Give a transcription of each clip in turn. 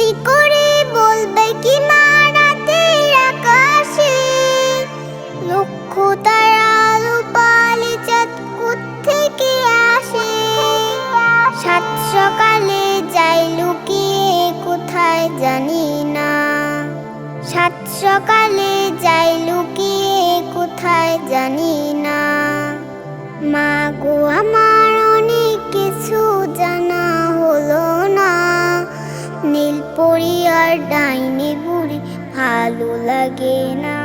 সত্যি করে বলবে কি মা রাতের আকাশে? লক্ষ তারা আলো চাঁদ থেকে আসে? সাত সকালে যাই লুকিয়ে, কোথায় জানি না। সাত সকালে যাই লুকিয়ে, কোথায় জানি না। মা আর ডাইনি বুড়ি ভালো লাগে না।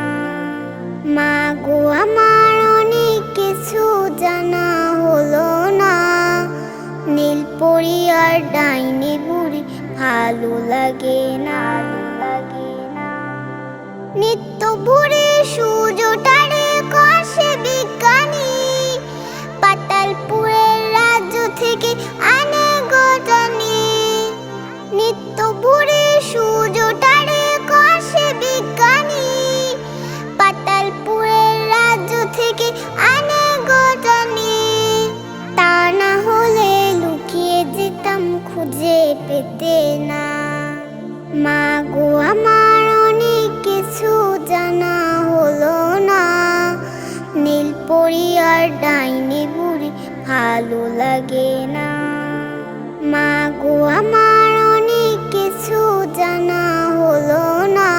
মা গো, আমার অনেক কিছু জানা হলো না। নীল পরি আর ডাইনি বুড়ি ভালো লাগে না। লাগে না নিত্য বুড়ি সূর্যটারে খুঁজে পেতে না। মা গো আমার অনেক কিছু জানা হলো না। নীল পরি আর ডাইনি বুড়ি ভালো লাগে না। মা গো আমার অনেক কিছু জানা হলো না।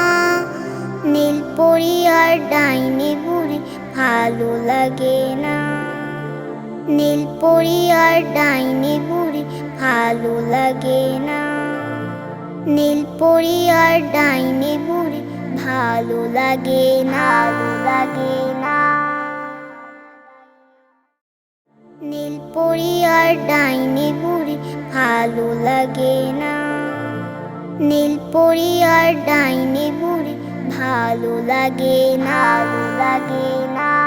নীল পরি আর ডাইনি বুড়ি ভালো লাগে না। নীল পরি আর ডাইনি বুড়ি ভালো লাগে না। নীল পরি আর ডাইনি বুড়ি ভালো লাগে না। লাগে না। নীল পরি আর ডাইনি বুড়ি ভালো লাগে না। নীল পরি আর ডাইনি বুড়ি ভালো লাগে না। লাগে না।